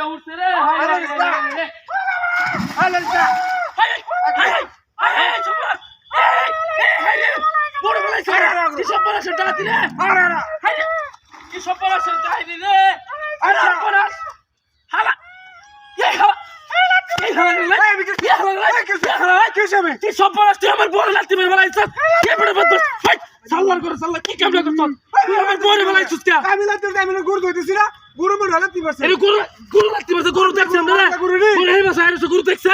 একটা উঠছে রে। আমার বড় লাগতে পারে কি কামলা করতো আমার বড় বেলায় আমি লাগতে আমি গুড় ধরতেছি না। গরু মনে হলে তিন পারছে গরু গরু লাগতে পারছে গরু দেখছে আমরা গরু নেই। গরু হেবা সাইরে গরু দেখছে?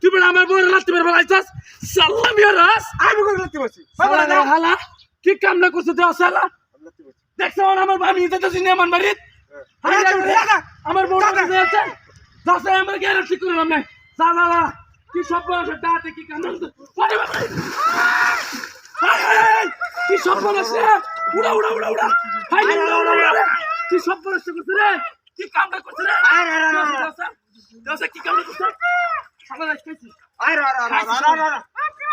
তুই বলে আমার বউরে লাগতে পারবে লাইছাস সাল্লাম ইয়া রাস। আমি গরু লাগতে পারছি। সালা হালা কি কাম না করছে দেও সালা? দেখছ আমার বাবা নিজে তো সিনে আমার বাড়ি হ্যাঁ। আমার বউ আছে দাসে আমার গেরে ঠিক করে নাম নাই। সালা কি সব বয়স দাঁতে কি কাম কি সব বয়স উড়া উড়া উড়া উড়া উড়া উড়া উড়া। কি সব নষ্ট করছে রে? কি কামটা করছে রে? আরে আরে আরে দোসা কি কামটা করছে? শালা রাখছি আরে আরে আরে আরে আরে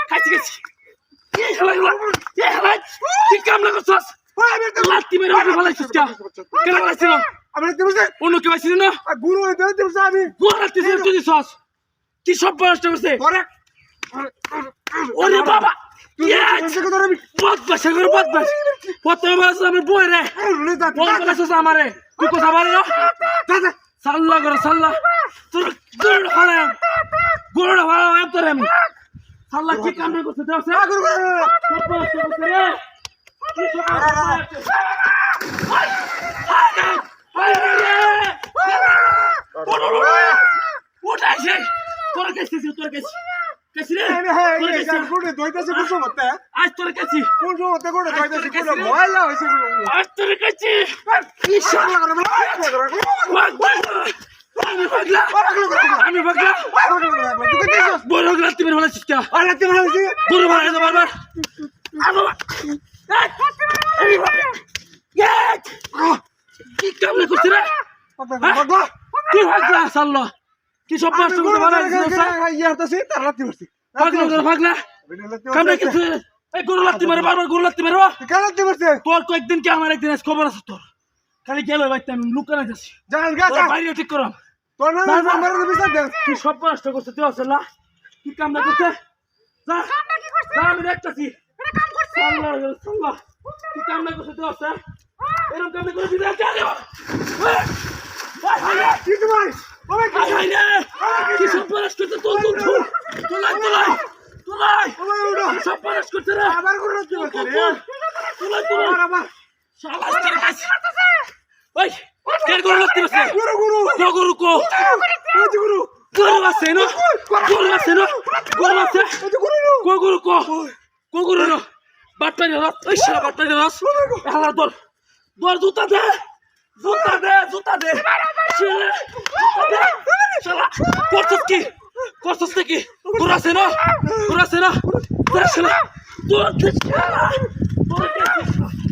খাইছি খাইছি কি হলো কি হলো কি কামটা করছস? ওই বেটা লাত্তি মেরে ওকে ফলাইছিস কা কেন? লাগছিল আমরা কি বলছিস অন্য কি বলছিস না? গুরু হই দেন দিবস আমি। গুরু রাখছিস তুই সস সব নষ্ট করছে? বাবা! বদমাস করে বদমাস কত মাস আমার বই রে। বদমাস আছে আমারে। তুই কথা বল না সাল্লা করে সাল্লা। তোর গোড় হলে গোড় হলে আমি তোর আমি। সাল্লা কি কাম করছে দেখছ আগর করে তোর কাছে তোর কাছে কেছি রে আজ তোর কেছি কোন সময় করে দইতাছে কোন ময়লা কি শালা আমি কি কামনা করছিস রে? পাগলা তুই পাগলা সাল্লা কি সব কষ্ট করে বানাইছিস ইয়া হতাছি তার লাতি মারছি। পাগলা তোর পাগলা কামড়া কি এই গরু লাতি মারে বারবার গরু লাতি মারে। কেন লাতি মারছে? তোর কয়েকদিন কি আমার একদিন খবর আছে তোর? খালি গেল ভাই আমি লুকানো যাচ্ছি জান গা বাইরে ঠিক করো। তোর নাম মারে দিবি স্যার কি সব কষ্ট করছে তুই আসলা কি কামড়া করছে? যা। কামড়া কি করছে? আমি দেখতাছি। এটা কাম হ্যাঁ। এরকম কি তোমার? কি সব নষ্ট করছে তোর তোর তোর তোলাই তোলাই তোলাই। কি সব নষ্ট করছে রে? তোলাই তোলাই। শালা কেন কাছে। ওই কেন গরু লাগতে বসে তো গরু কো? গরু আছে না? গরু। আছে না? গরু আছে। কো গরু কো? কো গরু না বাটপানি রস। ওই শালা বাটপানি রস। হালা দর। দর জুতা দে। জুতা দে জুতা Sıra sıra. Sıra sıra. Dur dışarı. Dur dışarı.